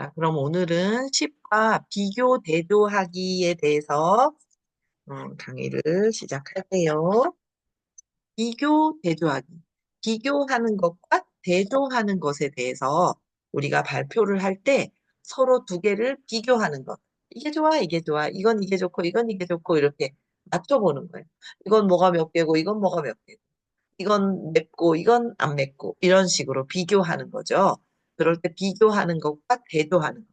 자, 그럼 오늘은 10과 비교 대조하기에 대해서 음, 강의를 시작할게요. 비교 대조하기. 비교하는 것과 대조하는 것에 대해서 우리가 발표를 할 때 서로 두 개를 비교하는 것. 이게 좋아, 이게 좋아. 이건 이게 좋고, 이건 이게 좋고, 이렇게 맞춰보는 거예요. 이건 뭐가 몇 개고, 이건 뭐가 몇 개고. 이건 맵고, 이건 안 맵고. 이런 식으로 비교하는 거죠. 그럴 때 비교하는 것과 대조하는 것.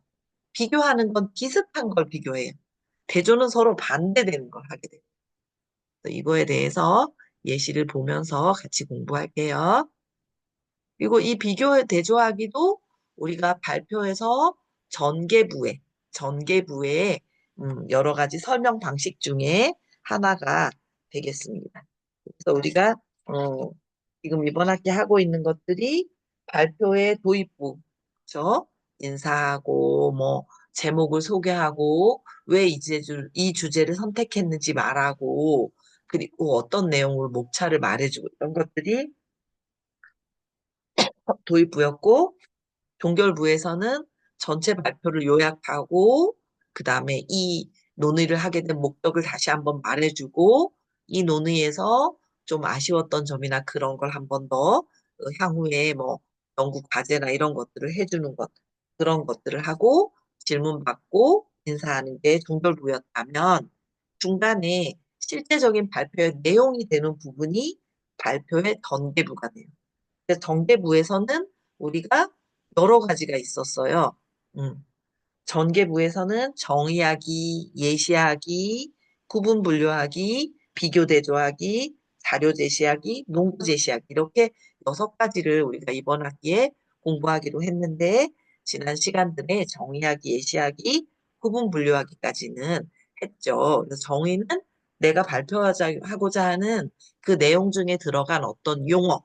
비교하는 건 비슷한 걸 비교해요. 대조는 서로 반대되는 걸 하게 돼요. 이거에 대해서 예시를 보면서 같이 공부할게요. 그리고 이 비교 대조하기도 우리가 발표에서 전개부에, 전개부에 음, 여러 가지 설명 방식 중에 하나가 되겠습니다. 그래서 우리가 어, 지금 이번 학기 하고 있는 것들이 발표의 도입부, 그렇죠? 인사하고 뭐 제목을 소개하고 왜이 주제를, 이 주제를 선택했는지 말하고 그리고 어떤 내용으로 목차를 말해주고 이런 것들이 도입부였고 종결부에서는 전체 발표를 요약하고 그 다음에 이 논의를 하게 된 목적을 다시 한번 말해주고 이 논의에서 좀 아쉬웠던 점이나 그런 걸 한 번 더 향후에 뭐 연구 과제나 이런 것들을 해주는 것 그런 것들을 하고 질문 받고 인사하는 게 종결부였다면 중간에 실제적인 발표의 내용이 되는 부분이 발표의 전개부가 돼요. 그래서 전개부에서는 우리가 여러 가지가 있었어요. 음. 전개부에서는 정의하기, 예시하기, 구분 분류하기, 비교 대조하기, 자료 제시하기, 농구 제시하기 이렇게 여섯 가지를 우리가 이번 학기에 공부하기로 했는데 지난 시간들에 정의하기, 예시하기, 구분 분류하기까지는 했죠. 그래서 정의는 내가 발표하고자 하는 그 내용 중에 들어간 어떤 용어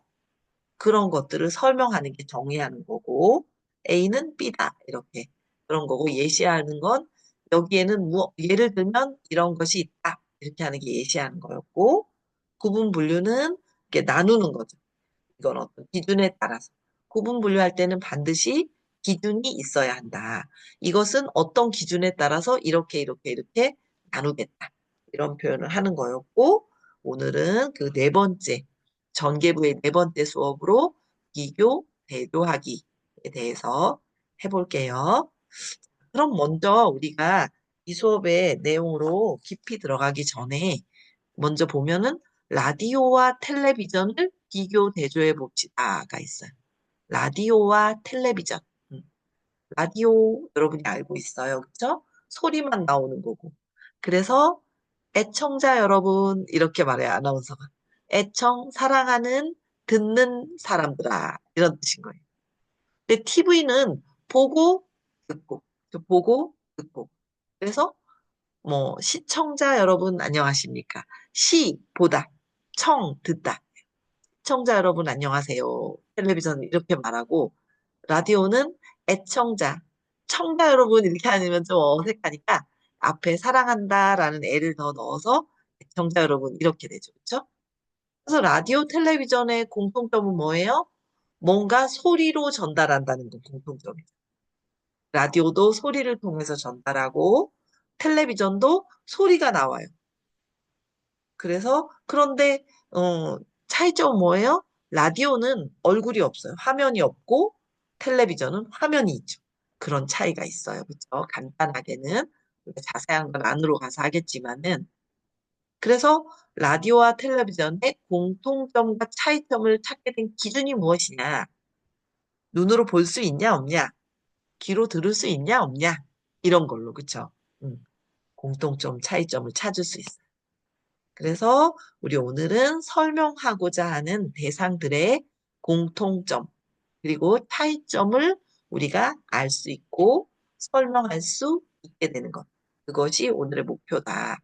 그런 것들을 설명하는 게 정의하는 거고 A는 B다 이렇게 그런 거고 예시하는 건 여기에는 뭐 예를 들면 이런 것이 있다 이렇게 하는 게 예시하는 거였고 구분 분류는 이렇게 나누는 거죠. 이건 어떤 기준에 따라서 구분 분류할 때는 반드시 기준이 있어야 한다. 이것은 어떤 기준에 따라서 이렇게 이렇게 이렇게 나누겠다. 이런 표현을 하는 거였고 오늘은 그 네 번째 전개부의 네 번째 수업으로 비교 대조하기에 대해서 해볼게요. 그럼 먼저 우리가 이 수업의 내용으로 깊이 들어가기 전에 먼저 보면은 라디오와 텔레비전을 비교 대조해 봅시다가 있어요. 라디오와 텔레비전. 음. 라디오 여러분이 알고 있어요. 그렇죠? 소리만 나오는 거고. 그래서 애청자 여러분 이렇게 말해요. 아나운서가. 애청 사랑하는 듣는 사람들아 이런 뜻인 거예요. 근데 TV는 보고 듣고 보고 듣고 그래서 뭐 시청자 여러분 안녕하십니까? 시 보다 청 듣다 시청자 여러분 안녕하세요. 텔레비전 이렇게 말하고 라디오는 애청자 청자 여러분 이렇게 하면 좀 어색하니까 앞에 사랑한다라는 애를 더 넣어서 애청자 여러분 이렇게 되죠. 그렇죠? 그래서 라디오 텔레비전의 공통점은 뭐예요? 뭔가 소리로 전달한다는 건 공통점이죠. 라디오도 소리를 통해서 전달하고 텔레비전도 소리가 나와요. 그래서 그런데 어, 차이점은 뭐예요? 라디오는 얼굴이 없어요. 화면이 없고 텔레비전은 화면이 있죠. 그런 차이가 있어요. 그렇죠? 간단하게는 자세한 건 안으로 가서 하겠지만은 그래서 라디오와 텔레비전의 공통점과 차이점을 찾게 된 기준이 무엇이냐? 눈으로 볼 수 있냐 없냐? 귀로 들을 수 있냐 없냐? 이런 걸로 그쵸? 음, 공통점, 차이점을 찾을 수 있어요. 그래서 우리 오늘은 설명하고자 하는 대상들의 공통점 그리고 차이점을 우리가 알 수 있고 설명할 수 있게 되는 것. 그것이 오늘의 목표다.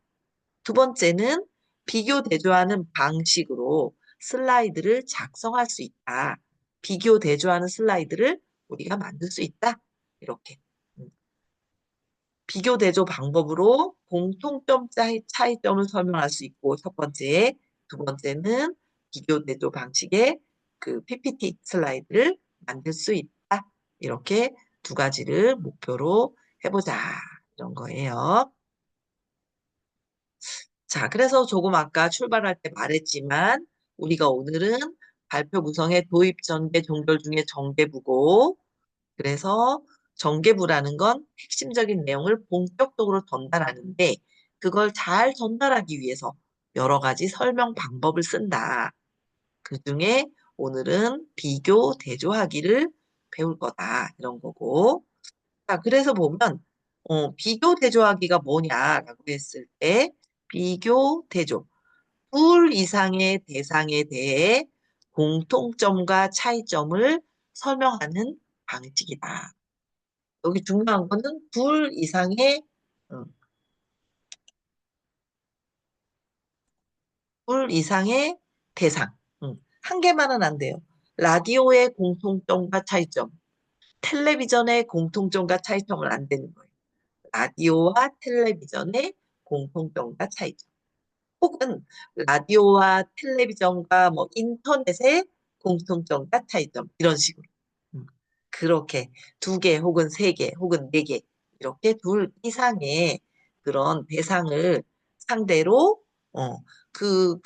두 번째는 비교 대조하는 방식으로 슬라이드를 작성할 수 있다. 비교 대조하는 슬라이드를 우리가 만들 수 있다. 이렇게. 음. 비교 대조 방법으로 공통점 차이 점을 설명할 수 있고 첫 번째, 두 번째는 비교 대조 방식의 그 PPT 슬라이드를 만들 수 있다. 이렇게 두 가지를 목표로 해보자. 이런 거예요. 자, 그래서 조금 아까 출발할 때 말했지만 우리가 오늘은 발표 구성의 도입, 전개, 종결 중에 정개부고 그래서 정개부라는 건 핵심적인 내용을 본격적으로 전달하는데 그걸 잘 전달하기 위해서 여러 가지 설명 방법을 쓴다. 그 중에 오늘은 비교 대조하기를 배울 거다. 이런 거고. 자, 그래서 보면 어, 비교 대조하기가 뭐냐라고 했을 때 비교 대조. 둘 이상의 대상에 대해 공통점과 차이점을 설명하는 방식이다. 여기 중요한 거는 둘 이상의 음, 둘 이상의 대상. 음, 한 개만은 안 돼요. 라디오의 공통점과 차이점, 텔레비전의 공통점과 차이점은 안 되는 거예요. 라디오와 텔레비전의 공통점과 차이점. 혹은 라디오와 텔레비전과 뭐 인터넷의 공통점과 차이점 이런 식으로 음, 그렇게 두 개 혹은 세 개 혹은 네 개 이렇게 둘 이상의 그런 대상을 상대로 어, 그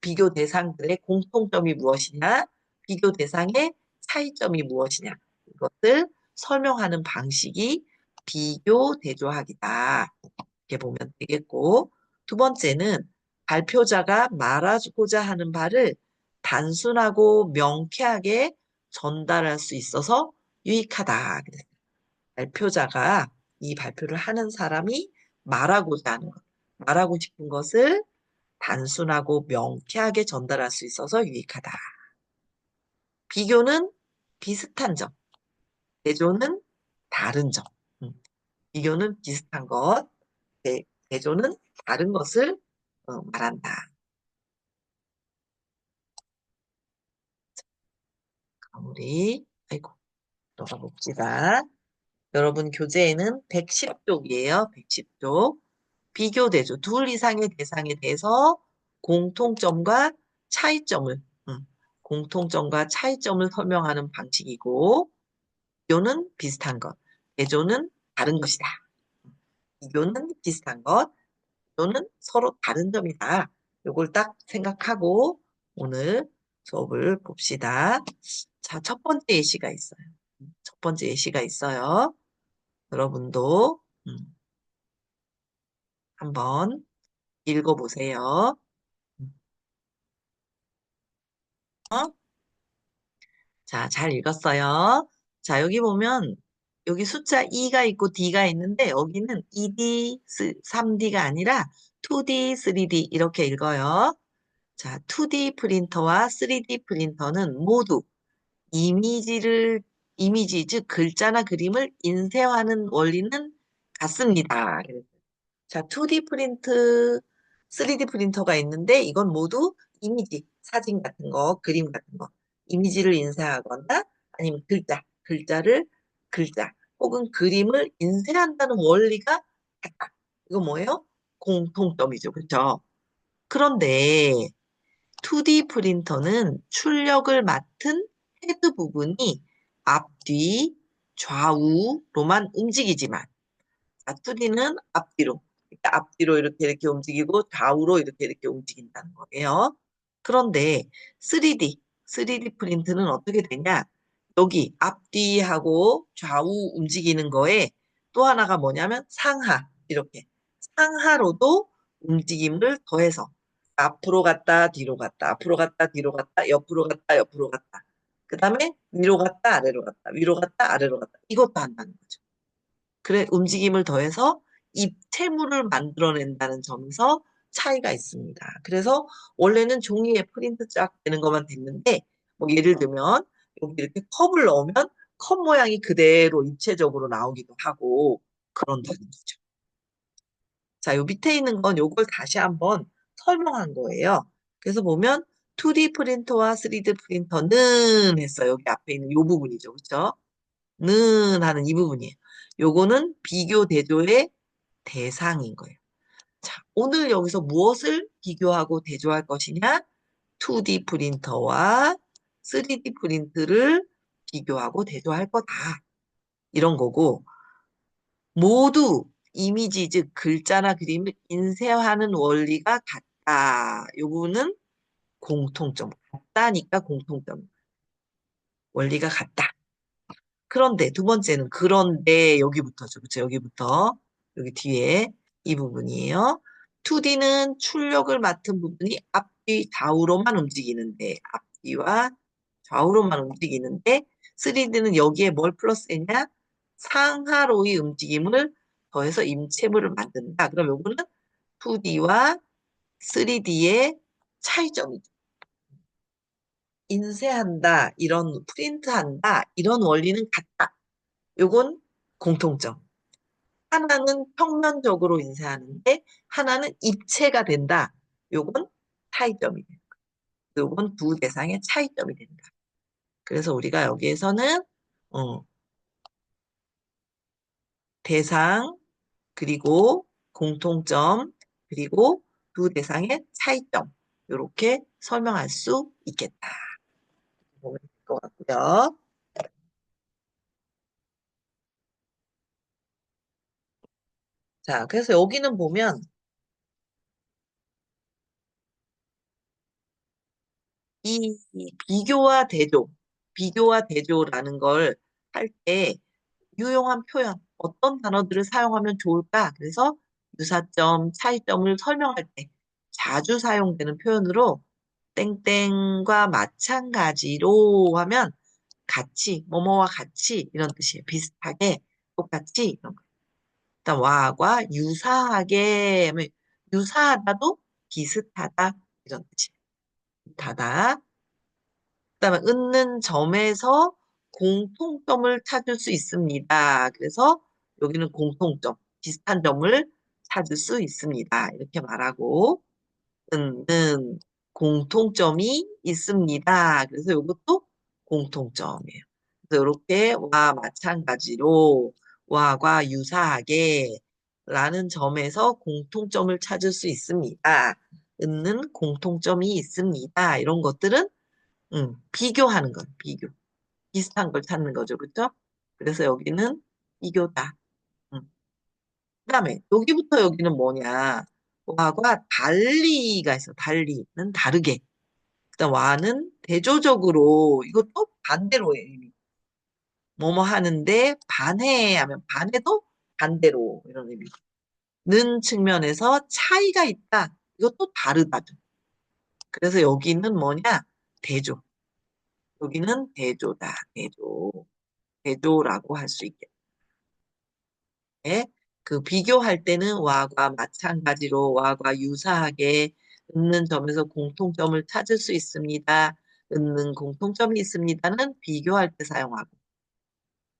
비교 대상들의 공통점이 무엇이냐 비교 대상의 차이점이 무엇이냐 이것을 설명하는 방식이 비교 대조학이다. 이렇게 보면 되겠고 두 번째는 발표자가 말하고자 하는 바를 단순하고 명쾌하게 전달할 수 있어서 유익하다. 발표자가 이 발표를 하는 사람이 말하고자 하는 것, 말하고 싶은 것을 단순하고 명쾌하게 전달할 수 있어서 유익하다. 비교는 비슷한 점, 대조는 다른 점. 음. 비교는 비슷한 것, 대조는 다른 것을 어, 말한다. 우리 아이고 돌아봅시다. 여러분 교재에는 110쪽이에요. 110쪽. 비교 대조. 둘 이상의 대상에 대해서 공통점과 차이점을 음, 공통점과 차이점을 설명하는 방식이고 비교는 비슷한 것. 대조는 다른 것이다. 비교는 비슷한 것. 또는 서로 다른 점이다. 이걸 딱 생각하고 오늘 수업을 봅시다. 자, 첫 번째 예시가 있어요. 첫 번째 예시가 있어요. 여러분도 음, 한번 읽어보세요. 어? 자, 잘 읽었어요. 자, 여기 보면 여기 숫자 2가 있고 D가 있는데 여기는 2D, 3D가 아니라 2D, 3D 이렇게 읽어요. 자, 2D 프린터와 3D 프린터는 모두 이미지를 이미지 즉 글자나 그림을 인쇄하는 원리는 같습니다. 자, 2D 프린트, 3D 프린터가 있는데 이건 모두 이미지, 사진 같은 거, 그림 같은 거, 이미지를 인쇄하거나 아니면 글자, 글자를 글자 혹은 그림을 인쇄한다는 원리가 같다. 이거 뭐예요? 공통점이죠. 그렇죠? 그런데 2D 프린터는 출력을 맡은 헤드 부분이 앞뒤, 좌우로만 움직이지만 2D는 앞뒤로, 앞뒤로 이렇게 이렇게 움직이고 좌우로 이렇게 이렇게 움직인다는 거예요. 그런데 3D, 3D 프린트는 어떻게 되냐? 여기 앞뒤하고 좌우 움직이는 거에 또 하나가 뭐냐면 상하 이렇게 상하로도 움직임을 더해서 앞으로 갔다 뒤로 갔다 앞으로 갔다 뒤로 갔다 옆으로 갔다 옆으로 갔다 그 다음에 위로 갔다 아래로 갔다 위로 갔다 아래로 갔다 이것도 한다는 거죠. 그래 움직임을 더해서 입체물을 만들어낸다는 점에서 차이가 있습니다. 그래서 원래는 종이에 프린트 쫙 되는 것만 됐는데 뭐 예를 들면 여기 이렇게 컵을 넣으면 컵 모양이 그대로 입체적으로 나오기도 하고 그런다는 거죠. 자, 요 밑에 있는 건 요걸 다시 한번 설명한 거예요. 그래서 보면 2D 프린터와 3D 프린터는 했어요. 여기 앞에 있는 요 부분이죠. 그렇죠? 는 하는 이 부분이에요. 요거는 비교 대조의 대상인 거예요. 자, 오늘 여기서 무엇을 비교하고 대조할 것이냐? 2D 프린터와 3D 프린트를 비교하고 대조할 거다. 이런 거고 모두 이미지 즉 글자나 그림을 인쇄하는 원리가 같다. 요거는 공통점. 같다니까 공통점. 원리가 같다. 그런데 두 번째는 그런데 여기부터죠. 그렇죠? 여기부터 여기 뒤에 이 부분이에요. 2D는 출력을 맡은 부분이 앞뒤 좌우로만 움직이는데 앞뒤와 좌우로만 움직이는데 3D는 여기에 뭘 플러스했냐? 상하로의 움직임을 더해서 임체물을 만든다. 그럼 요거는 2D와 3D의 차이점이죠. 인쇄한다, 이런 프린트한다, 이런 원리는 같다. 요건 공통점. 하나는 평면적으로 인쇄하는데 하나는 입체가 된다. 요건 차이점이 된다. 요건 두 대상의 차이점이 된다. 그래서 우리가 여기에서는 어, 대상 그리고 공통점 그리고 두 대상의 차이점 이렇게 설명할 수 있겠다. 보면 될 것 같고요. 자, 그래서 여기는 보면 이, 이 비교와 대조, 비교와 대조라는 걸 할 때 유용한 표현, 어떤 단어들을 사용하면 좋을까? 그래서 유사점, 차이점을 설명할 때 자주 사용되는 표현으로 땡땡과 마찬가지로 하면 같이, 뭐뭐와 같이 이런 뜻이에요. 비슷하게, 똑같이 이런 거. 일단 와과 유사하게, 유사하다도 비슷하다 이런 뜻이에요. 비슷하다. 그다음에 얻는 점에서 공통점을 찾을 수 있습니다. 그래서 여기는 공통점, 비슷한 점을 찾을 수 있습니다. 이렇게 말하고 은는 공통점이 있습니다. 그래서 이것도 공통점이에요. 그래서 이렇게 와 마찬가지로 와과 유사하게 라는 점에서 공통점을 찾을 수 있습니다. 은는 공통점이 있습니다. 이런 것들은 음, 비교하는 거, 비교. 비슷한 걸 찾는 거죠. 그렇죠? 그래서 여기는 비교다. 음. 그 다음에 여기부터 여기는 뭐냐. 와과 달리가 있어. 달리는 다르게. 그다음 와는 대조적으로 이것도 반대로 해. 이미. 뭐뭐 하는데 반해 하면 반해도 반대로 이런 의미. 는 측면에서 차이가 있다. 이것도 다르다. 그래서 여기는 뭐냐? 대조. 여기는 대조다. 대조. 대조라고 할 수 있겠다. 그 비교할 때는 와과 마찬가지로 와과 유사하게 있는 점에서 공통점을 찾을 수 있습니다. 있는 공통점이 있습니다는 비교할 때 사용하고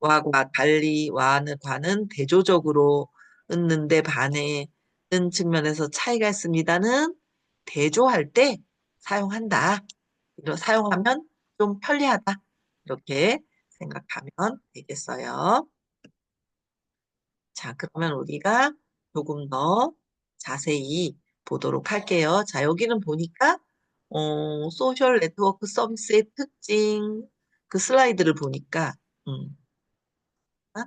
와과 달리 와는 과는 대조적으로 있는데 반해 는 측면에서 차이가 있습니다는 대조할 때 사용한다. 이런 사용하면 좀 편리하다. 이렇게 생각하면 되겠어요. 자, 그러면 우리가 조금 더 자세히 보도록 할게요. 자, 여기는 보니까 어, 소셜 네트워크 서비스의 특징 그 슬라이드를 보니까 음. 아?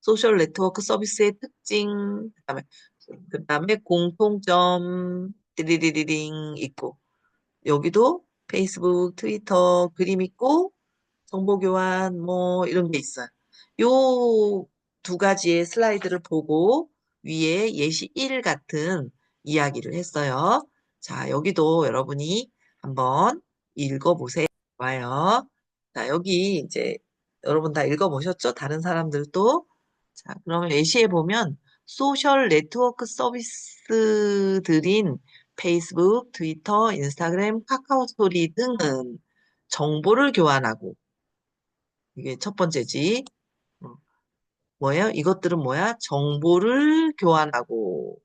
소셜 네트워크 서비스의 특징 그다음에 그다음에 공통점 띠리리리링 있고 여기도 페이스북, 트위터 그림 있고 정보 교환 뭐 이런 게 있어요. 요 두 가지의 슬라이드를 보고 위에 예시 1 같은 이야기를 했어요. 자, 여기도 여러분이 한번 읽어보세요. 좋아요. 자, 여기 이제 여러분 다 읽어보셨죠? 다른 사람들도. 자, 그러면 예시에 보면 소셜 네트워크 서비스들인 페이스북, 트위터, 인스타그램, 카카오 스토리 등은 정보를 교환하고 이게 첫 번째지. 어, 뭐예요? 이것들은 뭐야? 정보를 교환하고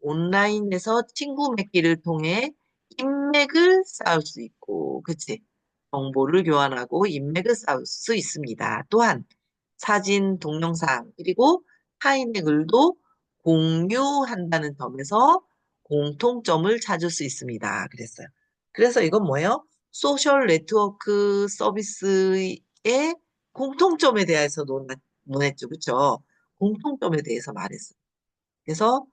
온라인에서 친구 맺기를 통해 인맥을 쌓을 수 있고, 그치? 정보를 교환하고 인맥을 쌓을 수 있습니다. 또한 사진, 동영상, 그리고 타인의 글도 공유한다는 점에서 공통점을 찾을 수 있습니다. 그랬어요. 그래서 이건 뭐예요? 소셜 네트워크 서비스의 공통점에 대해서 논, 논했죠. 그쵸? 공통점에 대해서 말했어. 그래서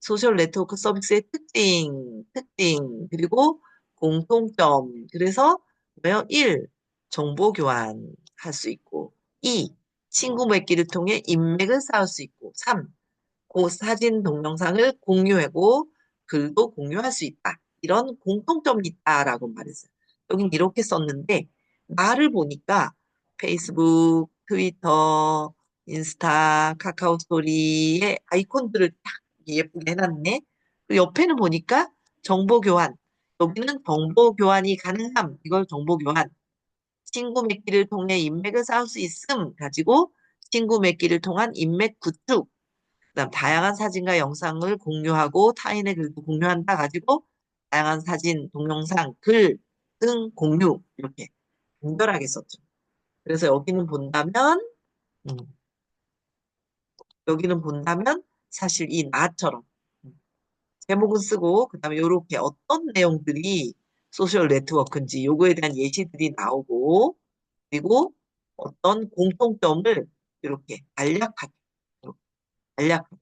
소셜 네트워크 서비스의 특징, 특징, 그리고 공통점. 그래서 뭐요? 1. 정보 교환 할 수 있고 2. 친구 맺기를 통해 인맥을 쌓을 수 있고 3. 고 사진 동영상을 공유하고 글도 공유할 수 있다. 이런 공통점이 있다라고 말했어요. 여긴 이렇게 썼는데 말을 보니까 페이스북, 트위터, 인스타, 카카오 스토리의 아이콘들을 딱 예쁘게 해놨네. 그 옆에는 보니까 정보 교환. 여기는 정보 교환이 가능함. 이걸 정보 교환. 친구 맺기를 통해 인맥을 쌓을 수 있음 가지고 친구 맺기를 통한 인맥 구축. 그다음 다양한 사진과 영상을 공유하고 타인의 글도 공유한다 가지고 다양한 사진, 동영상, 글 등 공유 이렇게 분별하게 썼죠. 그래서 여기는 본다면 음, 여기는 본다면 사실 이 나처럼. 음, 제목은 쓰고 그 다음에 이렇게 어떤 내용들이 소셜 네트워크인지 요거에 대한 예시들이 나오고 그리고 어떤 공통점을 이렇게 간략하게 간략하게.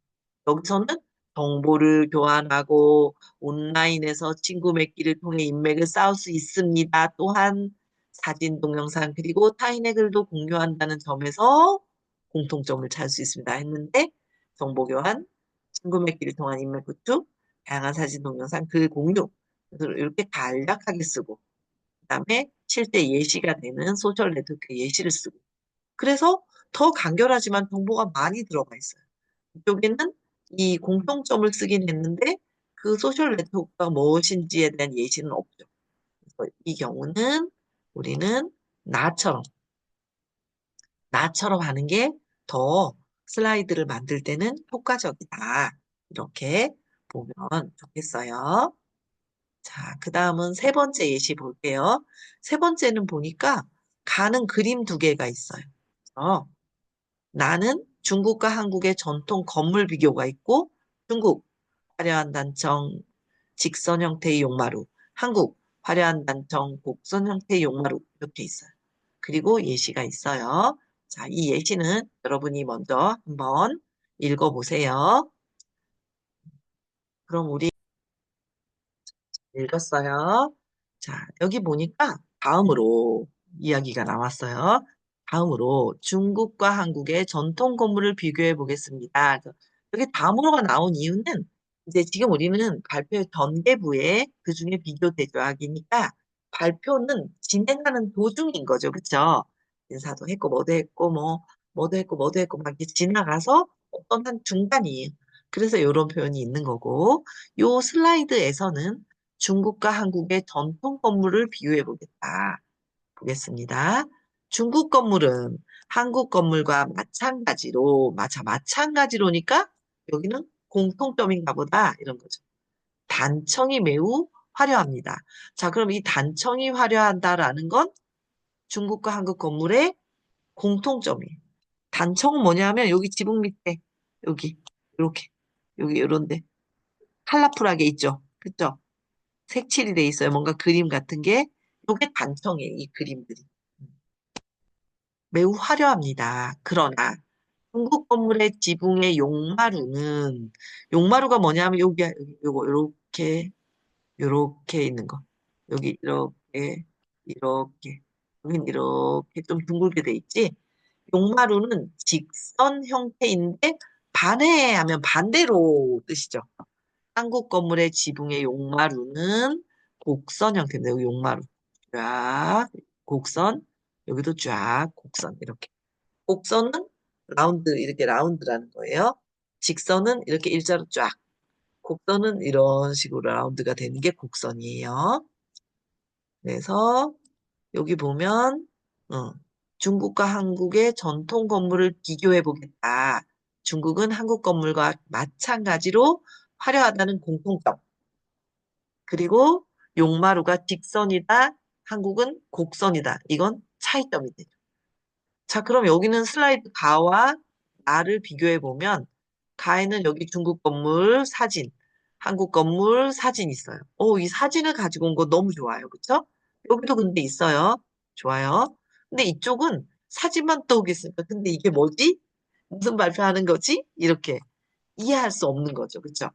여기서는 정보를 교환하고 온라인에서 친구 맺기를 통해 인맥을 쌓을 수 있습니다. 또한 사진, 동영상 그리고 타인의 글도 공유한다는 점에서 공통점을 찾을 수 있습니다. 했는데 정보 교환, 친구 맺기를 통한 인맥 구축, 다양한 사진, 동영상, 글 공유 이렇게 간략하게 쓰고 그 다음에 실제 예시가 되는 소셜 네트워크 예시를 쓰고 그래서 더 간결하지만 정보가 많이 들어가 있어요. 이쪽에는 이 공통점을 쓰긴 했는데 그 소셜 네트워크가 무엇인지에 대한 예시는 없죠. 그래서 이 경우는 우리는 나처럼 나처럼 하는 게 더 슬라이드를 만들 때는 효과적이다. 이렇게 보면 좋겠어요. 자, 그 다음은 세 번째 예시 볼게요. 세 번째는 보니까 가는 그림 두 개가 있어요. 어, 나는 중국과 한국의 전통 건물 비교가 있고 중국 화려한 단청 직선 형태의 용마루 한국 화려한 단청 곡선 형태의 용마루 이렇게 있어요. 그리고 예시가 있어요. 자, 이 예시는 여러분이 먼저 한번 읽어보세요. 그럼 우리 읽었어요. 자, 여기 보니까 다음으로 이야기가 나왔어요. 다음으로 중국과 한국의 전통 건물을 비교해 보겠습니다. 여기 다음으로가 나온 이유는 이제 지금 우리는 발표 전개부에 그 중에 비교 대조하기니까 발표는 진행하는 도중인 거죠. 그쵸? 인사도 했고, 뭐도 했고, 뭐, 뭐도 했고, 뭐도 했고, 막 이렇게 지나가서 어떤 한 중간이에요. 그래서 이런 표현이 있는 거고, 요 슬라이드에서는 중국과 한국의 전통 건물을 비교해 보겠다. 보겠습니다. 중국 건물은 한국 건물과 마찬가지로, 마차, 마찬가지로니까 여기는 공통점인가 보다. 이런 거죠. 단청이 매우 화려합니다. 자, 그럼 이 단청이 화려하다라는 건 중국과 한국 건물의 공통점이에요. 단청은 뭐냐면 여기 지붕 밑에 여기 이렇게 여기 이런데 컬러풀하게 있죠. 그죠? 색칠이 돼 있어요. 뭔가 그림 같은 게 이게 단청이에요. 이 그림들이. 매우 화려합니다. 그러나 중국 건물의 지붕의 용마루는 용마루가 뭐냐면 여기 요거 요렇게 요렇게 있는 거. 여기 이렇게 이렇게 이렇게 좀 둥글게 돼 있지. 용마루는 직선 형태인데 반해하면 반대로 뜻이죠. 한국 건물의 지붕의 용마루는 곡선 형태인데 여기 용마루 쫙 곡선 여기도 쫙 곡선 이렇게 곡선은 라운드 이렇게 라운드라는 거예요. 직선은 이렇게 일자로 쫙 곡선은 이런 식으로 라운드가 되는 게 곡선이에요. 그래서 여기 보면 어, 중국과 한국의 전통 건물을 비교해 보겠다. 중국은 한국 건물과 마찬가지로 화려하다는 공통점. 그리고 용마루가 직선이다. 한국은 곡선이다. 이건 차이점이 되죠. 자, 그럼 여기는 슬라이드 가와 나를 비교해 보면 가에는 여기 중국 건물 사진, 한국 건물 사진 있어요. 오, 이 사진을 가지고 온 거 너무 좋아요. 그쵸? 여기도 근데 있어요. 좋아요. 근데 이쪽은 사진만 떠오겠습니까? 근데 이게 뭐지? 무슨 발표하는 거지? 이렇게 이해할 수 없는 거죠. 그래서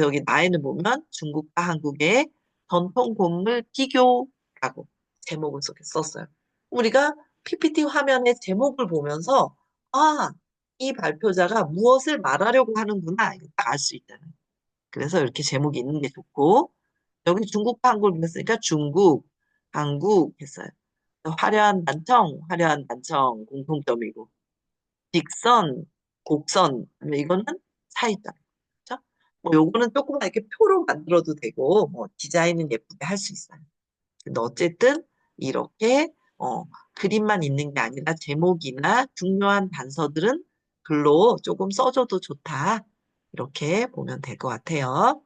여기 나에는 보면 중국과 한국의 전통 건물 비교라고 제목을 써- 썼어요. 우리가 PPT 화면의 제목을 보면서 아, 이 발표자가 무엇을 말하려고 하는구나 딱 알 수 있잖아요. 그래서 이렇게 제목이 있는 게 좋고 여기 중국과 한국을 했으니까 중국, 한국 했어요. 화려한 단청, 화려한 단청 공통점이고 직선, 곡선 뭐 이거는. 그렇죠? 뭐 요거는 조금만 이렇게 표로 만들어도 되고 뭐 디자인은 예쁘게 할 수 있어요. 근데 어쨌든 이렇게 어, 그림만 있는 게 아니라 제목이나 중요한 단서들은 글로 조금 써줘도 좋다. 이렇게 보면 될 것 같아요.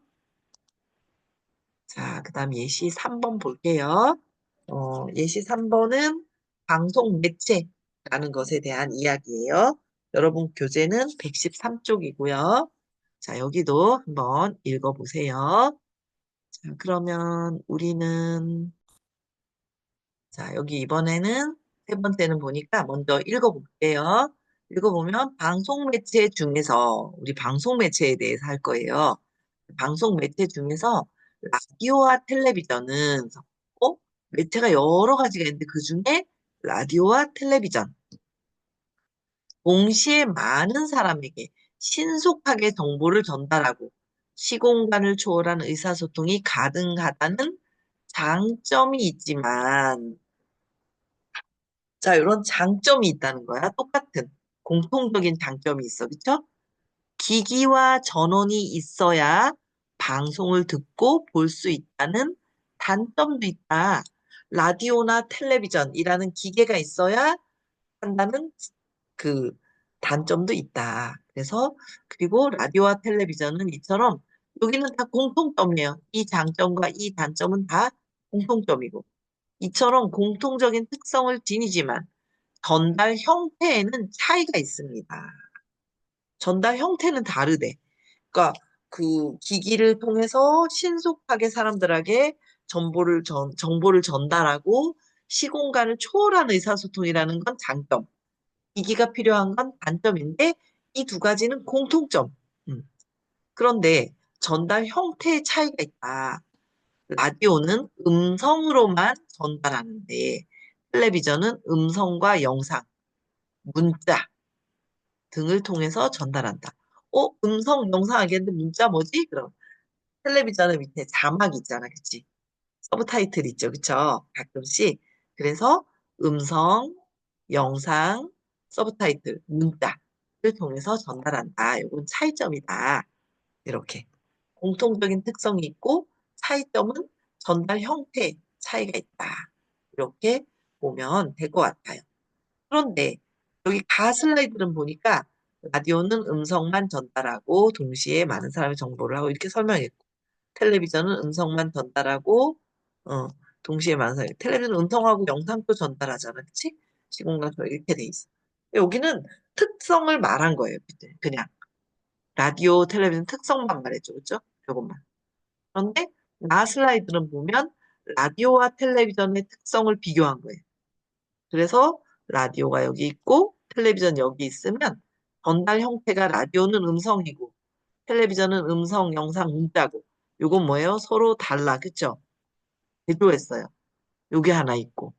자, 그 다음 예시 3번 볼게요. 어, 예시 3번은 방송 매체라는 것에 대한 이야기예요. 여러분 교재는 113쪽이고요. 자, 여기도 한번 읽어보세요. 자, 그러면 우리는 자, 여기 이번에는 세 번째는 보니까 먼저 읽어볼게요. 읽어보면 방송 매체 중에서 우리 방송 매체에 대해서 할 거예요. 방송 매체 중에서 라디오와 텔레비전은 어? 매체가 여러 가지가 있는데 그 중에 라디오와 텔레비전 동시에 많은 사람에게 신속하게 정보를 전달하고 시공간을 초월한 의사소통이 가능하다는 장점이 있지만 자, 이런 장점이 있다는 거야. 똑같은 공통적인 장점이 있어. 그쵸? 기기와 전원이 있어야 방송을 듣고 볼 수 있다는 단점도 있다. 라디오나 텔레비전이라는 기계가 있어야 한다는 그 단점도 있다. 그래서 그리고 라디오와 텔레비전은 이처럼 여기는 다 공통점이에요. 이 장점과 이 단점은 다 공통점이고 이처럼 공통적인 특성을 지니지만 전달 형태에는 차이가 있습니다. 전달 형태는 다르대. 그러니까 그 기기를 통해서 신속하게 사람들에게 정보를 전, 정보를 전달하고 시공간을 초월한 의사소통이라는 건 장점. 기기가 필요한 건 단점인데 이 두 가지는 공통점. 음. 그런데 전달 형태의 차이가 있다. 라디오는 음성으로만 전달하는데 텔레비전은 음성과 영상, 문자 등을 통해서 전달한다. 어, 음성, 영상 알겠는데 문자 뭐지? 그럼 텔레비전은 밑에 자막 있잖아, 그치? 서브 타이틀 있죠, 그쵸? 가끔씩. 그래서 음성, 영상, 서브 타이틀, 문자를 통해서 전달한다. 이건 차이점이다. 이렇게. 공통적인 특성이 있고 차이점은 전달 형태 차이가 있다. 이렇게 보면 될 것 같아요. 그런데 여기 가 슬라이드를 보니까 라디오는 음성만 전달하고 동시에 많은 사람의 정보를 하고 이렇게 설명했고 텔레비전은 음성만 전달하고 어, 동시에 많은 사람이 텔레비전은 음성하고 영상도 전달하잖아. 그치? 시공간처럼 이렇게 돼 있어. 여기는 특성을 말한 거예요. 그냥 라디오, 텔레비전 특성만 말했죠. 그죠? 이것만. 그런데 나 슬라이드는 보면 라디오와 텔레비전의 특성을 비교한 거예요. 그래서 라디오가 여기 있고 텔레비전 여기 있으면 전달 형태가 라디오는 음성이고 텔레비전은 음성, 영상, 문자고 이건 뭐예요? 서로 달라. 그쵸? 대조했어요. 요게 하나 있고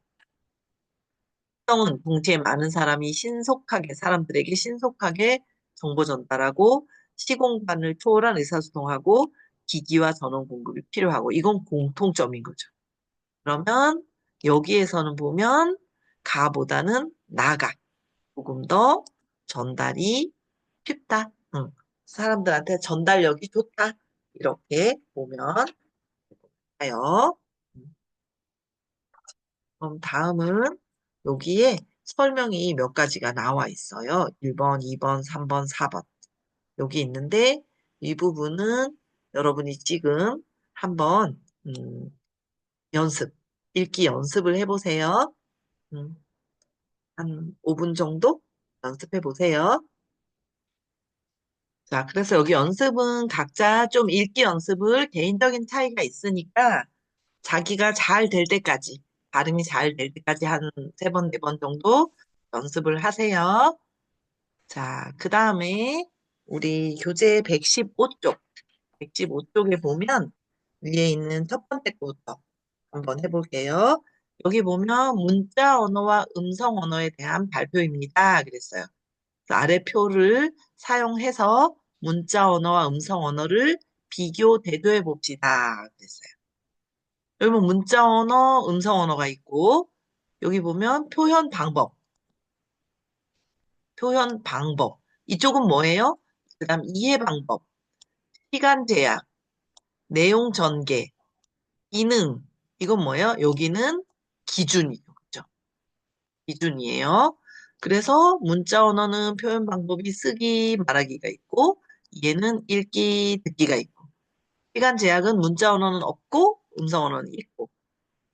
특성은 동시에 많은 사람이 신속하게 사람들에게 신속하게 정보 전달하고 시공간을 초월한 의사소통하고 기기와 전원 공급이 필요하고 이건 공통점인 거죠. 그러면 여기에서는 보면 가보다는 나가 조금 더 전달이 쉽다. 응. 사람들한테 전달력이 좋다. 이렇게 보면 돼요. 그럼 다음은 여기에 설명이 몇 가지가 나와 있어요. 1번, 2번, 3번, 4번. 여기 있는데 이 부분은 여러분이 지금 한번 음, 연습, 읽기 연습을 해보세요. 음, 한 5분 정도 연습해 보세요. 자, 그래서 여기 연습은 각자 좀 읽기 연습을 개인적인 차이가 있으니까 자기가 잘 될 때까지, 발음이 잘 될 때까지 한 세 번, 네 번 정도 연습을 하세요. 자, 그 다음에 우리 교재 115쪽, 115쪽에 보면 위에 있는 첫 번째 거부터 한번 해볼게요. 여기 보면 문자 언어와 음성 언어에 대한 발표입니다. 그랬어요. 아래 표를 사용해서 문자 언어와 음성 언어를 비교 대조해 봅시다. 그랬어요. 여기 보면 문자 언어, 음성 언어가 있고 여기 보면 표현 방법. 표현 방법. 이쪽은 뭐예요? 그 다음 이해 방법, 시간 제약, 내용 전개, 기능. 이건 뭐예요? 여기는 기준이죠. 그죠? 기준이에요. 그래서 문자 언어는 표현 방법이 쓰기, 말하기가 있고 얘는 읽기, 듣기가 있고 시간 제약은 문자 언어는 없고 음성 언어는 있고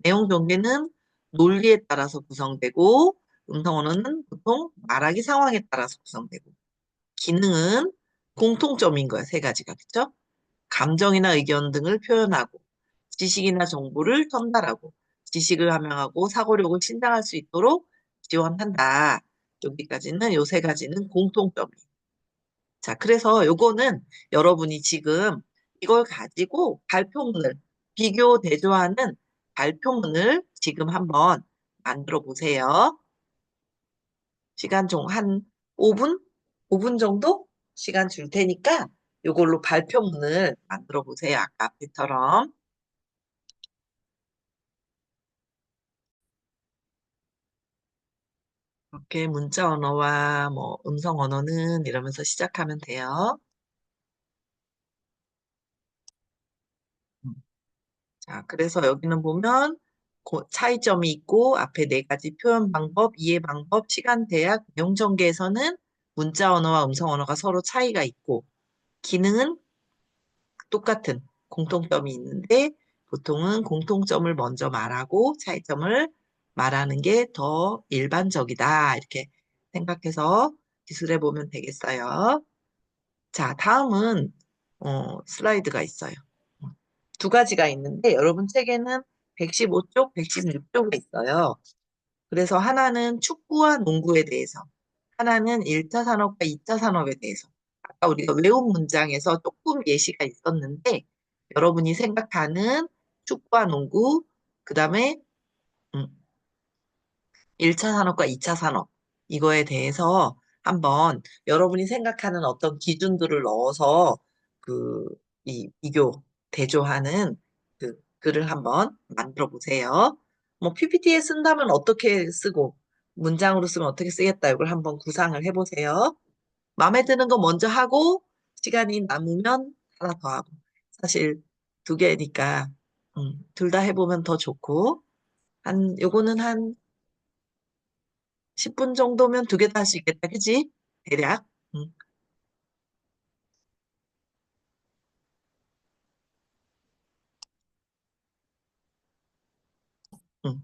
내용 전개는 논리에 따라서 구성되고 음성 언어는 보통 말하기 상황에 따라서 구성되고 기능은 공통점인 거야, 세 가지가. 그쵸? 감정이나 의견 등을 표현하고 지식이나 정보를 전달하고 지식을 함양하고 사고력을 신장할 수 있도록 지원한다. 여기까지는 요 세 가지는 공통점이에요. 자, 그래서 요거는 여러분이 지금 이걸 가지고 발표문을 비교 대조하는 발표문을 지금 한번 만들어 보세요. 시간 종한 5분? 5분 정도 시간 줄 테니까 요걸로 발표문을 만들어 보세요. 아까 앞에처럼. 이렇게 문자 언어와 뭐 음성 언어는 이러면서 시작하면 돼요. 음. 자, 그래서 여기는 보면 차이점이 있고 앞에 네 가지 표현 방법, 이해 방법, 시간 대약, 내용 전개에서는 문자 언어와 음성 언어가 서로 차이가 있고 기능은 똑같은 공통점이 있는데 보통은 공통점을 먼저 말하고 차이점을 말하는 게 더 일반적이다. 이렇게 생각해서 기술해 보면 되겠어요. 자, 다음은 어, 슬라이드가 있어요. 두 가지가 있는데 여러분 책에는 115쪽, 116쪽에 있어요. 그래서 하나는 축구와 농구에 대해서, 하나는 1차 산업과 2차 산업에 대해서. 아까 우리가 외운 문장에서 조금 예시가 있었는데 여러분이 생각하는 축구와 농구, 그 다음에 음, 1차 산업과 2차 산업 이거에 대해서 한번 여러분이 생각하는 어떤 기준들을 넣어서 그 이 비교 대조하는 그 글을 한번 만들어 보세요. 뭐 PPT에 쓴다면 어떻게 쓰고 문장으로 쓰면 어떻게 쓰겠다 이걸 한번 구상을 해보세요. 마음에 드는 거 먼저 하고 시간이 남으면 하나 더 하고 사실 두 개니까 음, 둘 다 해보면 더 좋고 한 요거는 한 10분 정도면 두 개 다 할 수 있겠다 그지? 대략 음. 음.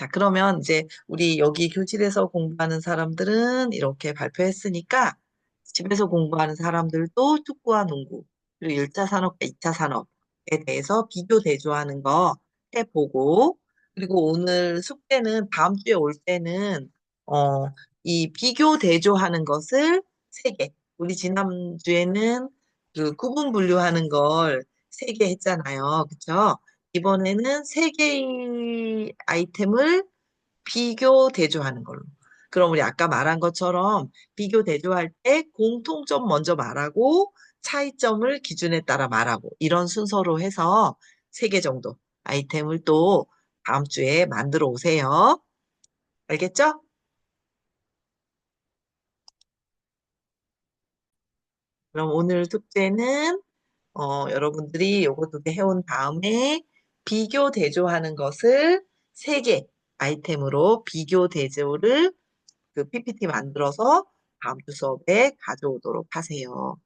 자, 그러면 이제 우리 여기 교실에서 공부하는 사람들은 이렇게 발표했으니까 집에서 공부하는 사람들도 축구와 농구, 그리고 1차 산업과 2차 산업에 대해서 비교 대조하는 거 해보고, 그리고 오늘 숙제는 다음 주에 올 때는, 어, 이 비교 대조하는 것을 세 개. 우리 지난주에는 그 구분 분류하는 걸 세 개 했잖아요. 그쵸? 이번에는 세 개의 아이템을 비교 대조하는 걸로. 그럼 우리 아까 말한 것처럼 비교 대조할 때 공통점 먼저 말하고 차이점을 기준에 따라 말하고 이런 순서로 해서 세 개 정도 아이템을 또 다음 주에 만들어 오세요. 알겠죠? 그럼 오늘 숙제는 어, 여러분들이 요거 두 개 해온 다음에 비교 대조하는 것을 세 개 아이템으로 비교 대조를 그 PPT 만들어서 다음 주 수업에 가져오도록 하세요.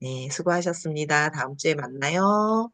네, 수고하셨습니다. 다음 주에 만나요.